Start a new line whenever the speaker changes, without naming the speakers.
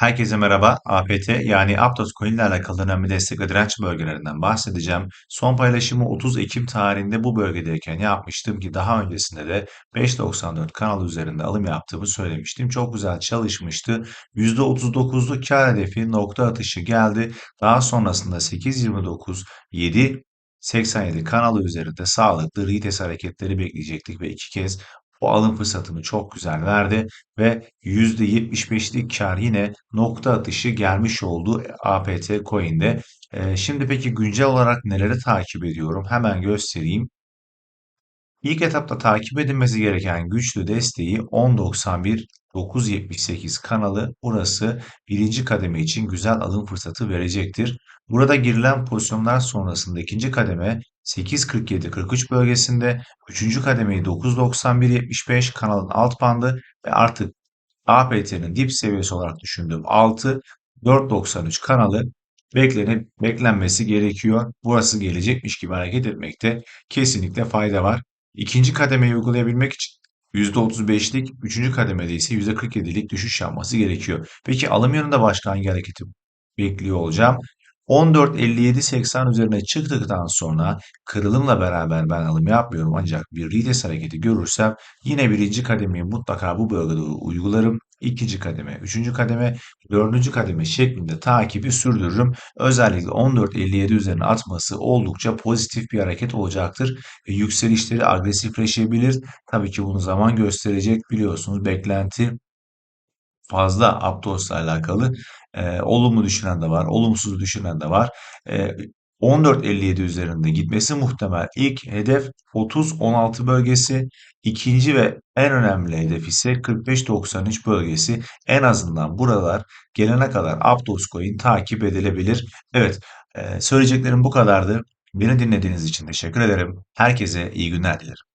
Herkese merhaba. APT yani Aptos Coin ile alakalı önemli destek ve direnç bölgelerinden bahsedeceğim. Son paylaşımı 30 Ekim tarihinde bu bölgedeyken yapmıştım ki daha öncesinde de 5.94 kanal üzerinde alım yaptığımı söylemiştim. Çok güzel çalışmıştı. %39'luk kar hedefi nokta atışı geldi. Daha sonrasında 8.29, 7 87 kanalı üzerinde sağlıklı retest hareketleri bekleyecektik ve iki kez o alım fırsatını çok güzel verdi ve %75'lik kar yine nokta atışı gelmiş oldu APT Coin'de. Ee, şimdi peki güncel olarak neleri takip ediyorum? Hemen göstereyim. İlk etapta takip edilmesi gereken güçlü desteği 10.91 9.78 kanalı burası birinci kademe için güzel alım fırsatı verecektir. Burada girilen pozisyonlar sonrasında ikinci kademe 8.47-43 bölgesinde, üçüncü kademeyi 9.91-75 kanalın alt bandı ve artık APT'nin dip seviyesi olarak düşündüğüm 6 4.93 kanalı beklenip beklenmesi gerekiyor. Burası gelecekmiş gibi hareket etmekte kesinlikle fayda var. İkinci kademeyi uygulayabilmek için %35'lik, üçüncü kademede ise %47'lik düşüş yapması gerekiyor. Peki alım yanında başka hangi hareketi bekliyor olacağım? 14.57.80 üzerine çıktıktan sonra kırılımla beraber ben alım yapmıyorum ancak bir retest hareketi görürsem yine birinci kademeyi mutlaka bu bölgede uygularım. İkinci kademe, üçüncü kademe, dördüncü kademe şeklinde takibi sürdürürüm. Özellikle 14.57 üzerine atması oldukça pozitif bir hareket olacaktır. Ve yükselişleri agresifleşebilir. Tabii ki bunu zaman gösterecek biliyorsunuz beklenti fazla Aptos'la alakalı e, olumlu düşünen de var, olumsuz düşünen de var. E, 14.57 üzerinde gitmesi muhtemel. İlk hedef 30-16 bölgesi. ikinci ve en önemli hedef ise 45-93 bölgesi. En azından buralar gelene kadar Aptos Coin takip edilebilir. Evet, söyleyeceklerim bu kadardı. Beni dinlediğiniz için teşekkür ederim. Herkese iyi günler dilerim.